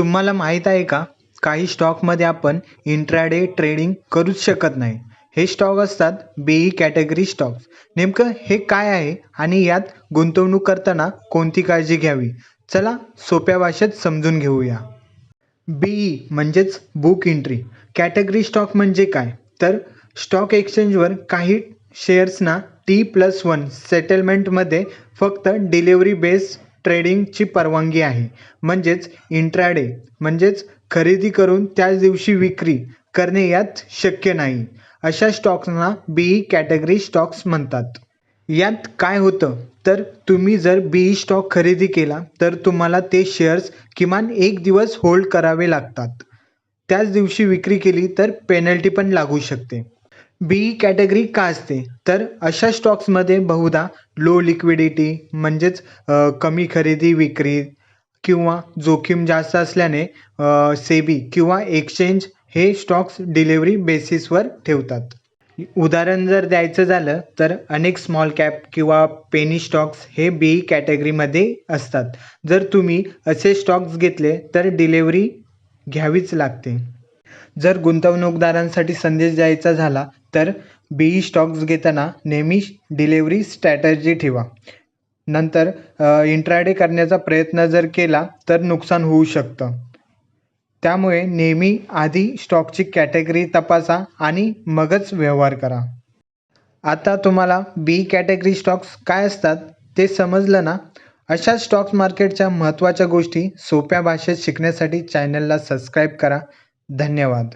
तुम्हाला माहीत आहे का? काही स्टॉकमध्ये आपण इंट्राडे ट्रेडिंग करूच शकत नाही. हे स्टॉक असतात बेई कॅटेगरी स्टॉक्स नेमकं हे काय आहे आणि यात गुंतवणूक करताना कोणती काळजी घ्यावी? चला सोप्या भाषेत समजून घेऊया. बीई म्हणजेच बुक एंट्री कॅटेगरी स्टॉक म्हणजे काय? तर स्टॉक एक्सचेंजवर काही शेअर्सना टी प्लस वन सेटलमेंटमध्ये फक्त डिलिव्हरी बेस ट्रेडिंगची परवानगी आहे. म्हणजेच इंट्राडे म्हणजेच खरेदी करून त्याच दिवशी विक्री करणे यात शक्य नाही. अशा स्टॉक्सना बीई कॅटेगरी स्टॉक्स म्हणतात. यात काय होतं? तर तुम्ही जर बीई स्टॉक खरेदी केला तर तुम्हाला ते शेअर्स किमान एक दिवस होल्ड करावे लागतात. त्याच दिवशी विक्री केली तर पेनल्टी पण लागू शकते. बीई कॅटेगरी का असते? तर अशा स्टॉक्समध्ये बहुधा लो लिक्विडिटी म्हणजेच कमी खरेदी विक्री किंवा जोखीम जास्त असल्याने सेबी किंवा एक्सचेंज हे स्टॉक्स डिलिव्हरी बेसिसवर ठेवतात. उदाहरण जर द्यायचं झालं तर अनेक स्मॉल कॅप किंवा पेनी स्टॉक्स हे बी कॅटेगरीमध्ये असतात. जर तुम्ही असे स्टॉक्स घेतले तर डिलेवरी घ्यावीच लागते. जर गुंतवणूकदारांसाठी संदेश द्यायचा झाला तर बीई स्टॉक्स घेताना नेहमी डिलेवरी स्ट्रॅटर्जी ठेवा. नंतर इंट्राडे करण्याचा प्रयत्न जर केला तर नुकसान होऊ शकतं. त्यामुळे नेहमी आधी स्टॉकची कॅटेगरी तपासा आणि मगच व्यवहार करा. आता तुम्हाला बी कॅटेगरी स्टॉक्स काय असतात ते समजलं ना? अशा स्टॉक्स मार्केटच्या महत्त्वाच्या गोष्टी सोप्या भाषेत शिकण्यासाठी चॅनलला सबस्क्राईब करा. धन्यवाद.